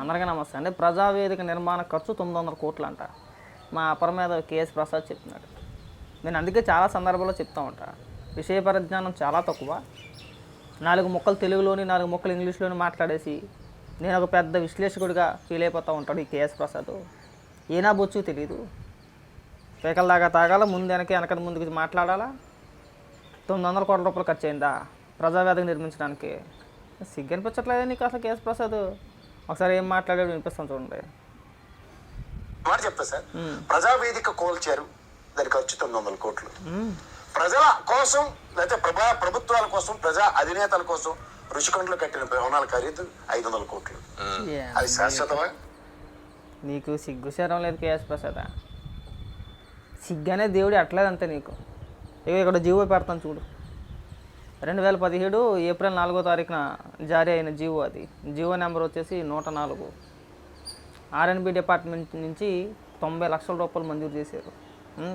అందరికీ నమస్తే అండి. ప్రజావేదిక నిర్మాణ ఖర్చు తొమ్మిది వందల కోట్లు అంట మా అపర మీద కేఎస్ ప్రసాద్ చెప్తున్నాడు నేను అందుకే చాలా సందర్భాల్లో చెప్తా ఉంటా. విషయ పరిజ్ఞానం చాలా తక్కువ. నాలుగు ముక్కలు తెలుగులోని నాలుగు ముక్కలు ఇంగ్లీష్లోని మాట్లాడేసి నేను ఒక పెద్ద విశ్లేషకుడిగా ఫీల్ అయిపోతూ ఉంటాడు ఈ కేఎస్ ప్రసాద్. ఏనా బొచ్చు తెలియదు పేకల దాకా తాగాల ముందు వెనక వెనక ముందుకు మాట్లాడాలా? తొమ్మిది వందల కోట్ల రూపాయలు ఖర్చు అయిందా? ప్రజావేదిక నిర్మించడానికి. సిగ్గనిపించట్లేదా నీకు అసలు కేఎస్ ప్రసాద్? ఒకసారి ఏం మాట్లాడాడు వినిపిస్తాను చూడండి. మాట చెప్తా సార్. ప్రజావేదిక కోల్చారు. దాని ఖర్చు తొమ్మిది వందల కోట్లు. ప్రజల కోసం లేకపోతే ప్రభా ప్రభుత్వాల కోసం ప్రజా అధినేతల కోసం రుషికొండలు కట్టిన భవనాల ఖరీదు ఐదు వందల కోట్లు. అది శాశ్వతమా? నీకు సిగ్గు శరం లేదు కేఎస్ ప్రసాద్. సిగ్గు అనే దేవుడు ఎట్లేదు అంతే నీకు. ఇక ఇక్కడ జీవో పెడతాను చూడు. రెండు వేల పదిహేడు ఏప్రిల్ నాలుగో తారీఖున జారీ అయిన జీవో అది. జీవో నెంబర్ వచ్చేసి నూట నాలుగు. ఆర్ఎన్బి డిపార్ట్మెంట్ నుంచి తొంభై లక్షల రూపాయలు మంజూరు చేశారు.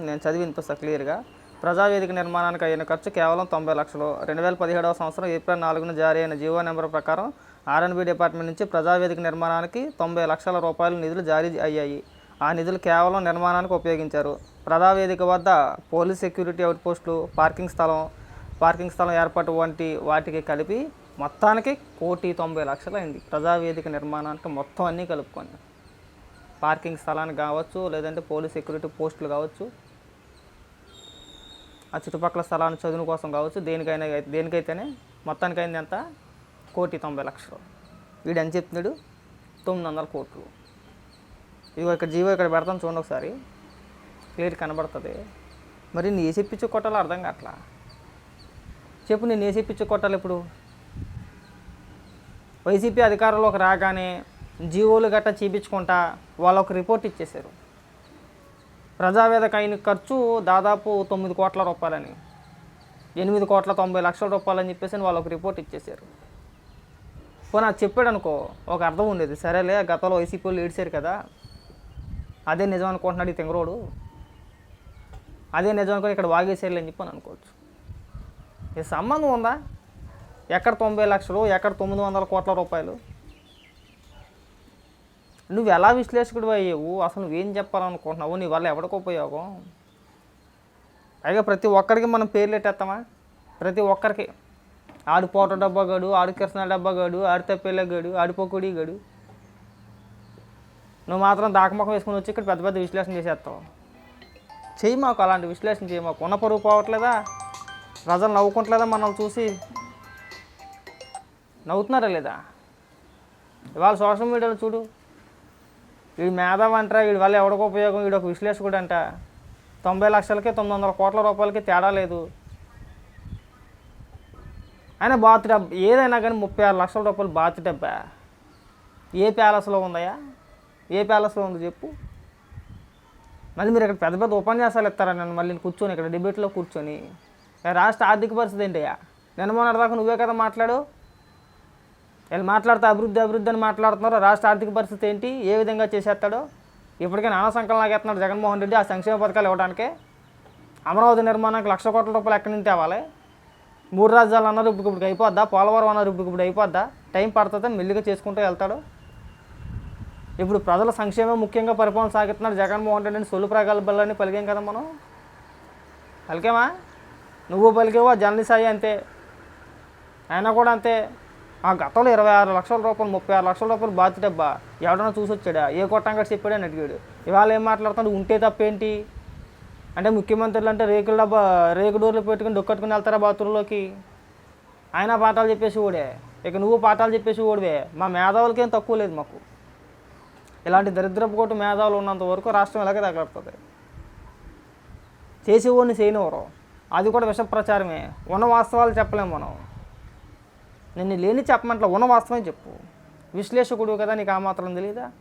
నేను చదివి వినిపిస్తా క్లియర్గా. ప్రజావేదిక నిర్మాణానికి అయిన ఖర్చు కేవలం తొంభై లక్షలు. రెండు వేల పదిహేడవ సంవత్సరం ఏప్రిల్ నాలుగున జారీ అయిన జీవో నెంబర్ ప్రకారం ఆర్ఎన్బి డిపార్ట్మెంట్ నుంచి ప్రజావేదిక నిర్మాణానికి తొంభై లక్షల రూపాయల నిధులు జారీ అయ్యాయి. ఆ నిధులు కేవలం నిర్మాణానికి ఉపయోగించారు. ప్రజావేదిక వద్ద పోలీస్ సెక్యూరిటీ అవుట్పోస్టులు పార్కింగ్ స్థలం పార్కింగ్ స్థలం ఏర్పాటు వంటి వాటికి కలిపి మొత్తానికి కోటి తొంభై లక్షలు అయింది. ప్రజావేదిక నిర్మాణానికి మొత్తం అన్నీ కలుపుకొని. పార్కింగ్ స్థలానికి కావచ్చు లేదంటే పోలీస్ సెక్యూరిటీ పోస్టులు కావచ్చు ఆ చుట్టుపక్కల స్థలాన్ని చదువు కోసం కావచ్చు దేనికైనా దేనికైతేనే మొత్తానికి అయింది ఎంత? కోటి తొంభై లక్షలు. వీడు అని చెప్తున్నాడు? తొమ్మిది వందల కోట్లు. ఇది ఇక్కడ జీవో ఇక్కడ పెడతాను చూడండి ఒకసారి. క్లియర్ కనబడుతుంది. మరి నీ చెప్పించి కొట్టాలో అర్థం కావట్లా? చెప్పు నేను ఏ కొట్టాలి ఇప్పుడు. వైసీపీ అధికారంలోకి రాగానే జీవోలు గట్టా చూపించుకుంటా వాళ్ళు ఒక రిపోర్ట్ ఇచ్చేశారు. ప్రజావేదిక అయిన ఖర్చు దాదాపు తొమ్మిది కోట్ల రూపాయలని ఎనిమిది కోట్ల తొంభై లక్షల రూపాయలని చెప్పేసి వాళ్ళు ఒక రిపోర్ట్ ఇచ్చేశారు. పోనీ అది చెప్పాడు అనుకో ఒక అర్థం ఉండేది. సరేలే గతంలో వైసీపీ వాళ్ళు ఏడ్చారు కదా. అదే నిజం అనుకుంటున్నాడు ఈ తెంగరోడు. అదే నిజం అనుకుని ఇక్కడ వాగేసేయాలి అని చెప్పి అని అనుకోవచ్చు. ఈ సంబంధం ఉందా? ఎక్కడ తొంభై లక్షలు ఎక్కడ తొమ్మిది వందల కోట్ల రూపాయలు? నువ్వు ఎలా విశ్లేషకుడు అయ్యావు? అసలు నువ్వేం చెప్పాలనుకుంటున్నావు? నీ వల్ల ఎవరికి ఉపయోగం? పైగా ప్రతి ఒక్కరికి మనం పేర్లు ఎట్టేస్తామా ప్రతి ఒక్కరికి ఆడు పోట డబ్బా గడు ఆడు కృష్ణ డబ్బా గడు ఆడి తప్పేళ్ళ గడు ఆడి పొక్కుడి గడు. నువ్వు మాత్రం దాకమొఖం వేసుకుని వచ్చి ఇక్కడ పెద్ద పెద్ద విశ్లేషణ చేసేస్తావు. చేయి మాకు అలాంటి విశ్లేషణ చేయి మాకు. ఉన్న పరుగు పోవట్లేదా? ప్రజలు నవ్వుకుంటలేదా మనల్ని చూసి? నవ్వుతున్నారా లేదా? ఇవాళ సోషల్ మీడియాలో చూడు. వీడు మేధావి అంటారా వీడి వల్ల ఎవడికి ఉపయోగం? వీడు ఒక విశ్లేషకుడు అంట. తొంభై లక్షలకి తొమ్మిది వందల కోట్ల రూపాయలకి తేడా లేదు. అయినా బాత్ డబ్బా ఏదైనా కానీ ముప్పై ఆరు లక్షల రూపాయలు బాత్ డబ్బా. ఏ ప్యాలెస్లో ఉందయా ఏ ప్యాలెస్లో ఉంది చెప్పు. మళ్ళీ మీరు ఇక్కడ పెద్ద పెద్ద ఉపన్యాసాలు ఇస్తారా నన్ను? మళ్ళీ కూర్చొని ఇక్కడ డిబేట్లో కూర్చొని. రాష్ట్ర ఆర్థిక పరిస్థితి ఏంటయ్యా? నిన్న మొన్నటి దాకా నువ్వే కదా మాట్లాడు. వీళ్ళు మాట్లాడితే అభివృద్ధి అభివృద్ధి అని మాట్లాడుతున్నారు రాష్ట్ర ఆర్థిక పరిస్థితి ఏంటి? ఏ విధంగా చేసేస్తాడో? ఇప్పటికైనా నానా సంకలనం లాగేస్తున్నాడు జగన్మోహన్ రెడ్డి ఆ సంక్షేమ పథకాలు ఇవ్వడానికే. అమరావతి నిర్మాణానికి లక్ష కోట్ల రూపాయలు ఎక్కడి నుంచి తేవాలి? మూడు రాజ్యాలు అన్నారు ఇప్పుడు ఇప్పుడు అయిపోద్దా? పోలవరం అన్నారు ఇప్పుడు ఇప్పుడు అయిపోద్దా? టైం పడుతుందని మెల్లిగా చేసుకుంటూ వెళ్తాడు. ఇప్పుడు ప్రజల సంక్షేమం ముఖ్యంగా పరిపాలన సాగుతున్నాడు జగన్మోహన్ రెడ్డిని సొలు ప్రగల్భాలని పలికాం కదా మనం? పలికామా? నువ్వు పలికేవో జనని సాయి అంతే. ఆయన కూడా అంతే. ఆ గతంలో ఇరవై ఆరు లక్షల రూపాయలు ముప్పై ఆరు లక్షల రూపాయలు బాధ్యతబ్బా ఎవడన్నా చూసి వచ్చాడా ఏ కొట్టంగా చెప్పాడు అని అడిగాడు ఇవాళ ఏం మాట్లాడుతాడు ఉంటే తప్పేంటి? అంటే ముఖ్యమంత్రులు అంటే రేకుల డబ్బా రేకు డోర్లు పెట్టుకుని డొక్కట్టుకుని వెళ్తారా బాత్రూంలోకి? ఆయన పాఠాలు చెప్పేసి ఓడే. ఇక నువ్వు పాఠాలు చెప్పేసి ఓడివే. మా మేధావులకేం తక్కువ లేదు మాకు. ఇలాంటి దరిద్రపు కొట్టు మేధావులు ఉన్నంత వరకు రాష్ట్రం ఇలాగే తగలడుతుంది? చేసేవాడిని చేయనివ్వరు. అది కూడా విష ప్రచారమే. ఉన్న వాస్తవాలు చెప్పలేము మనం. నిన్ను లేని చెప్పమంటే ఉన్న వాస్తవం చెప్పు. విశ్లేషకుడు కదా నీకు ఆ మాత్రం తెలియదా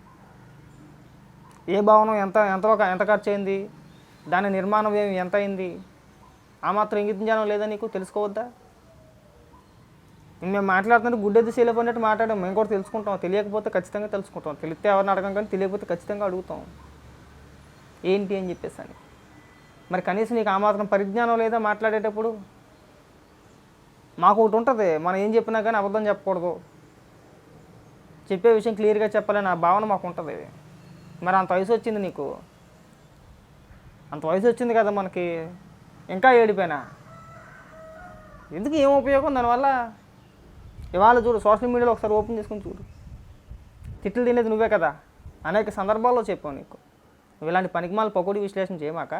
ఏ భవనం ఎంత ఎంతలో ఎంత ఖర్చు అయింది? దాని నిర్మాణం ఏమి ఎంత అయింది? ఆ మాత్రం ఇంగితం లేదా నీకు? తెలుసుకోవద్దా? మేము మాట్లాడుతుంటే గుడ్డెద్దు చేయలేకపోయినట్టు మాట్లాడాం. మేము కూడా తెలుసుకుంటాం. తెలియకపోతే ఖచ్చితంగా తెలుసుకుంటాం. తెలిస్తే ఎవరిని అడగం కానీ తెలియకపోతే ఖచ్చితంగా అడుగుతాం. ఏంటి అని చెప్పేసి అని. మరి కనీసం నీకు ఆ మాత్రం పరిజ్ఞానం లేదా మాట్లాడేటప్పుడు? మాకు ఒకటి ఉంటుంది మనం ఏం చెప్పినా కానీ అబద్ధం చెప్పకూడదు. చెప్పే విషయం క్లియర్గా చెప్పాలని ఆ భావన మాకు ఉంటుంది మరి అంత వయసు వచ్చింది నీకు? అంత వయసు వచ్చింది కదా మనకి. ఇంకా ఏడిపోయినా? ఎందుకు ఏం ఉపయోగం దానివల్ల ఇవాళ చూడు సోషల్ మీడియాలో ఒకసారి ఓపెన్ చేసుకుని చూడు. తిట్లు తినేది నువ్వే కదా. అనేక సందర్భాల్లో చెప్పావు నీకు. నువ్వు ఇలాంటి పనికిమాల పకోడి విశ్లేషణ చేయమాక?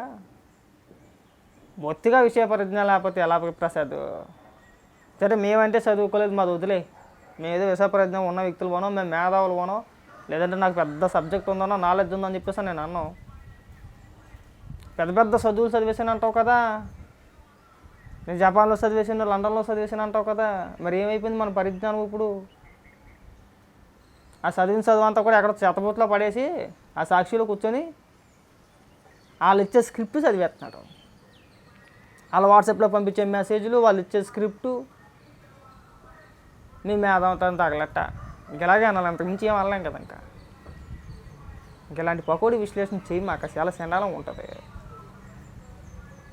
బొత్తిగా విషయ పరిజ్ఞానం లేకపోతే ఎలా ప్రసాద్? సరే మేమంటే చదువుకోలేదు మాది వదిలే. మేమేదో విషయ పరిజ్ఞానం ఉన్న వ్యక్తులు పోనో మేము మేధావులు పోనో లేదంటే నాకు పెద్ద సబ్జెక్ట్ ఉందనో నాలెడ్జ్ ఉందని చెప్పేసి నేను అన్నాను పెద్ద పెద్ద చదువులు చదివేసాను అంటావు కదా? నేను జపాన్లో చదివేసాను లండన్లో చదివేసాను అంటావు కదా? మరి ఏమైపోయింది మన పరిజ్ఞానం ఇప్పుడు? ఆ చదివిన చదువు అంతా కూడా ఎక్కడ చెత్తబూట్లో పడేసి ఆ సాక్షిలో కూర్చొని వాళ్ళు ఇచ్చే స్క్రిప్ట్ చదివేస్తున్నాడు. వాళ్ళ వాట్సాప్లో పంపించే మెసేజ్లు వాళ్ళు ఇచ్చే స్క్రిప్టు. నీ మేధాంతం తగలట్ట. ఇంకెలాగే అనాలి అంతకుమించి ఏం అనలేం కదా ఇంకా. ఇంకెలాంటి పకోడీ విశ్లేషణ చేయి మాకు చాలా చండాలం ఉంటుంది.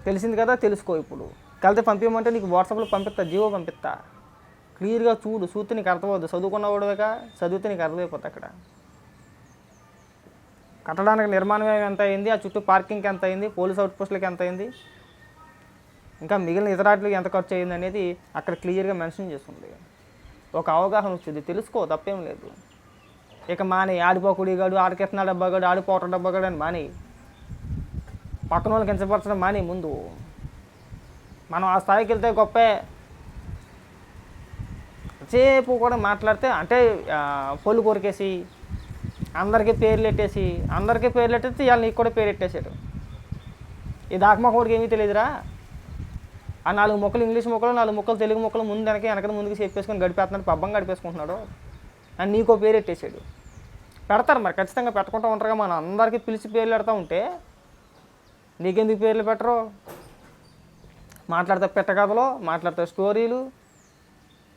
తెలిసింది కదా తెలుసుకో ఇప్పుడు. కలితే పంపించమంటే నీకు వాట్సాప్లో పంపిస్తా జీవో పంపిస్తా క్లియర్గా చూడు చూస్తే నీకు అర్థమవుద్దు. చదువుకున్నవాడుగా చదివితే నీకు అర్థమైపోతుంది అక్కడ. కట్టడానికి నిర్మాణం ఎంత అయింది? ఆ చుట్టూ పార్కింగ్కి ఎంత అయింది? పోలీస్ అవుట్ పోస్టులకి ఎంత అయింది? ఇంకా మిగిలిన ఇతరాట్లకి ఎంత ఖర్చు అయింది అనేది అక్కడ క్లియర్గా మెన్షన్ చేస్తుంది ఒక అవగాహన వచ్చింది. తెలుసుకో తప్పేం లేదు. ఇక మానే ఆడిపోకుడిగాడు ఆడికెత్తున్నాడు డబ్బాగాడు ఆడిపోవటం డబ్బాగాడు అని మానే. పక్కన వాళ్ళకి కించపరచడం మానే ముందు. మనం ఆ స్థాయికి వెళ్తే గొప్పే. సేపు కూడా మాట్లాడితే అంటే ఆ, పొల్లు కొరికేసి అందరికీ పేర్లు పెట్టేసి అందరికీ పేర్లు పెట్టేసి ఇవాళ నీకు కూడా పేరు పెట్టేశారు ఈ దాకమా కోడికి ఏమీ తెలియదురా. ఆ నాలుగు మొక్కలు ఇంగ్లీష్ మొక్కలు నాలుగు మొక్కలు తెలుగు మొక్కలు ముందు వెనక వెనక ముందుకు చెప్పేసుకొని గడిపేస్తున్నాడు పబ్బం గడిపేసుకుంటున్నాడు. అని నీకో పేరు పెట్టేశాడు పెడతారు మరి ఖచ్చితంగా పెట్టుకుంటూ ఉంటారుగా మనం అందరికీ పిలిచి పేర్లు పెడతా ఉంటే. నీకెందుకు పేర్లు పెట్టరు? మాట్లాడితే పెట్టకథలు మాట్లాడతా స్టోరీలు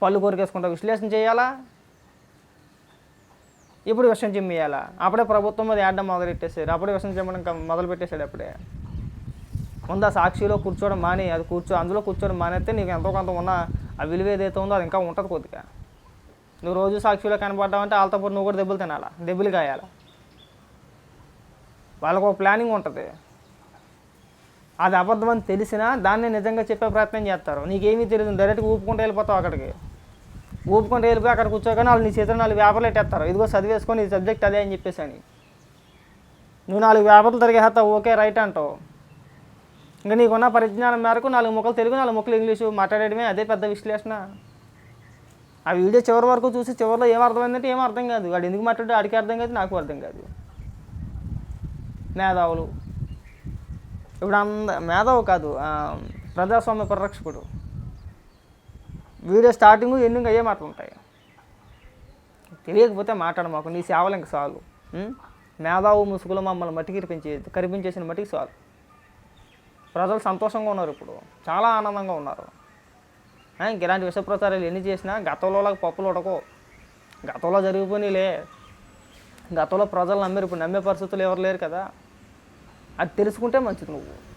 పళ్ళు కొరికేసుకుంటా విశ్లేషణ చేయాలా? ఇప్పుడు విషయం చెమ్మేయాలా? అప్పుడే ప్రభుత్వం మీద మొదలు మొదలెట్టేసారు అప్పుడే విషయం చెమ్మడం మొదలు పెట్టేశాడు అప్పుడే. ముందు ఆ సాక్షిలో కూర్చోవడం మాని అది కూర్చో అందులో కూర్చోవడం మానేస్తే నీకు ఎంతో కొంత ఉన్న ఆ విలువ ఏదైతే ఉందో అది ఇంకా ఉంటుంది కొద్దిగా. నువ్వు రోజు సాక్షిలో కనపడ్డావంటే వాళ్ళతో పాటు నువ్వు కూడా దెబ్బలు తినాలా? దెబ్బలు కాయాలా? వాళ్ళకు ఒక ప్లానింగ్ ఉంటుంది. అది అబద్ధం అని తెలిసినా దాన్ని నిజంగా చెప్పే ప్రయత్నం చేస్తారు. నీకేమీ తెలియదు డైరెక్ట్గా ఊపుకుంటూ వెళ్ళిపోతావు అక్కడికి. ఊపుకుంటూ వెళ్ళిపోయి అక్కడ కూర్చోగానే వాళ్ళు నీ చేతిలో నాలుగు పేపర్లు ఎట్టేస్తారు. ఇదిగో చదివేసుకొని ఈ సబ్జెక్ట్ అదే అని చెప్పేసి అని నువ్వు నాలుగు పేపర్లు తిరిగేస్తావు ఓకే రైట్ అంటావు. ఇంకా నీకున్న పరిజ్ఞానం మేరకు నాలుగు మొక్కలు తెలుగు నాలుగు మొక్కలు ఇంగ్లీషు మాట్లాడడమే అదే పెద్ద విశ్లేషణ. ఆ వీడియో చివరి వరకు చూసి చివరిలో ఏం అర్థమైందంటే ఏం అర్థం కాదు. వాడు ఎందుకు మాట్లాడు ఆడికి అర్థం కాదు నాకు అర్థం కాదు. మేధావులు. ఇప్పుడు అంద మేధావు కాదు ప్రజాస్వామ్య పరిరక్షకుడు. వీడియో స్టార్టింగ్ ఎండింగ్ అయ్యే మాటలు ఉంటాయి. తెలియకపోతే మాట్లాడ మాకు నీ సేవలు ఇంక చాలు. మేధావు ముసుగులు మమ్మల్ని మట్టికి ఇరిపించేది కరిపించేసిన మట్టికి చాలు. ప్రజలు సంతోషంగా ఉన్నారు ఇప్పుడు. చాలా ఆనందంగా ఉన్నారు. ఇంక ఇలాంటి విషప్రచారాలు ఎన్ని చేసినా గతంలో పప్పులు ఉడకో గతంలో జరిగిపోయినాయిలే. గతంలో ప్రజలు నమ్మారు. ఇప్పుడు నమ్మే పరిస్థితులు ఎవరు లేరు కదా. అది తెలుసుకుంటే మంచిది నువ్వు.